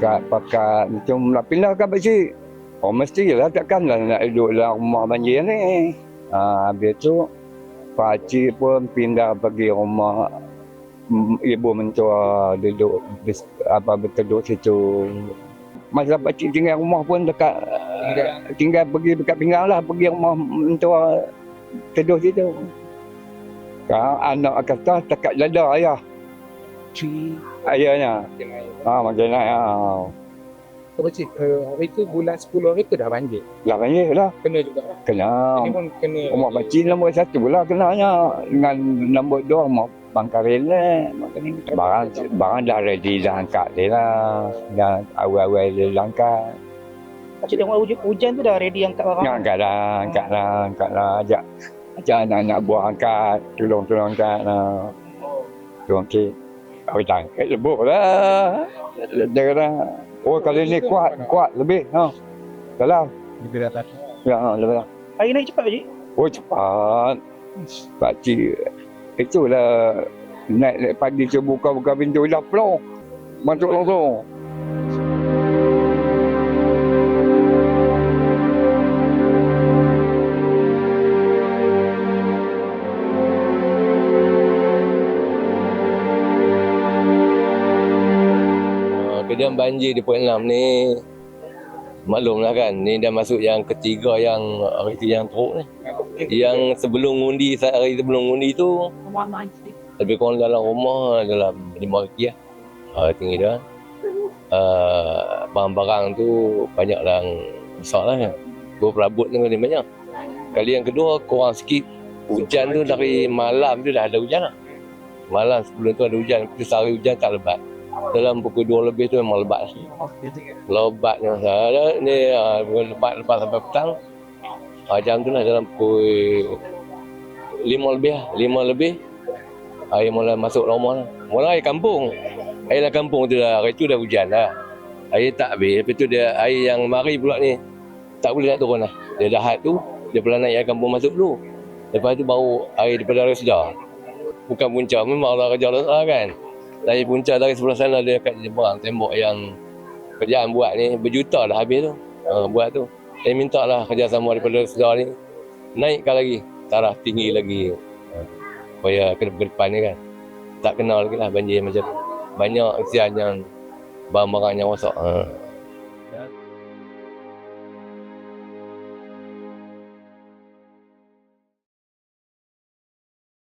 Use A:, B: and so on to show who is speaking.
A: pakat macam nak pindah kan Pakcik. Oh mestilah takkan lah nak duduk dalam rumah banjir ni. Ha, habis tu Pakcik pun pindah pergi rumah mm, ibu mentua duduk apa berteduk situ. Masa Pakcik tinggal rumah pun dekat tinggal, tinggal pergi dekat pinggang lah pergi rumah mentua teduh situ. Kan anak kata dekat dada ayah. Ayahnya. Ha, macam mana? Ha.
B: So, Pakcik, uh, hari tu bulan 10 hari tu dah banjir.
A: Lah banjir lah.
B: Kena juga lah.
A: Kena.
B: Ini pun kena.
A: Rumah pakcik nombor satu lah kenanya. Dengan nombor dua rumah Bangkaril lah. Barang, barang dah ready dah angkat dia lah. Dah awal-awal dia dah angkat.
C: Pakcik tengok hujan, hujan tu dah ready angkat barang.
A: Nak angkat lah, angkat lah, angkat lah. Ajak, ajak anak-anak buah angkat. Tolong-tolong angkat lah. Tolong cik. Oh, tangkap lebuk lah. Dia kata, oh kali ni kuat, kuat lebih. Ha. Kalau,
B: Bila dah tak.
A: ya, ha, lebih lah.
C: Air naik cepat Pakcik.
A: Oh cepat. Pakcik itulah naik, naik pagi tu buka-buka pintu dah plong. Masuk langsung.
D: Kejadian banjir di Puan 6 ni maklumlah kan ni dah masuk yang ketiga yang hari tu yang teruk ni. Yang sebelum undi hari sebelum undi tu lebih kurang dalam rumah dalam lima kaki lah. Uh, tinggi dia. Uh, barang-barang tu banyak yang besar lah kan. Gua perabot tu ni banyak. Kali yang kedua kurang sikit. Hujan tu dari malam tu dah ada hujan lah. Malam sebelum tu ada hujan kita sehari hujan tak lebat dalam pukul 2 lebih tu memang lebat lah. Lebatnya saya ni uh, lebat lebat sampai petang. Uh, jam tu lah dalam pukul 5 lebih lah, 5 lebih. Air mula masuk rumah lah. Mula air kampung. Air lah kampung tu dah, hari tu dah hujan lah. Air tak habis, lepas tu dia air yang mari pula ni. Tak boleh nak turun lah. Dia dahat tu, dia pula naik air kampung masuk dulu. Lepas tu baru air daripada Resda. Bukan punca, memang lah kerja Resda kan dari punca dari sebelah sana dia kat jembrang tembok yang kerjaan buat ni berjuta dah habis tu uh, buat tu. Saya minta lah kerjasama daripada sedar ni. Naikkan lagi taraf tinggi lagi. Supaya ke, ke depan ni kan. Tak kenal lagi lah banjir macam banyak kesian yang barang-barang yang rosak. Uh.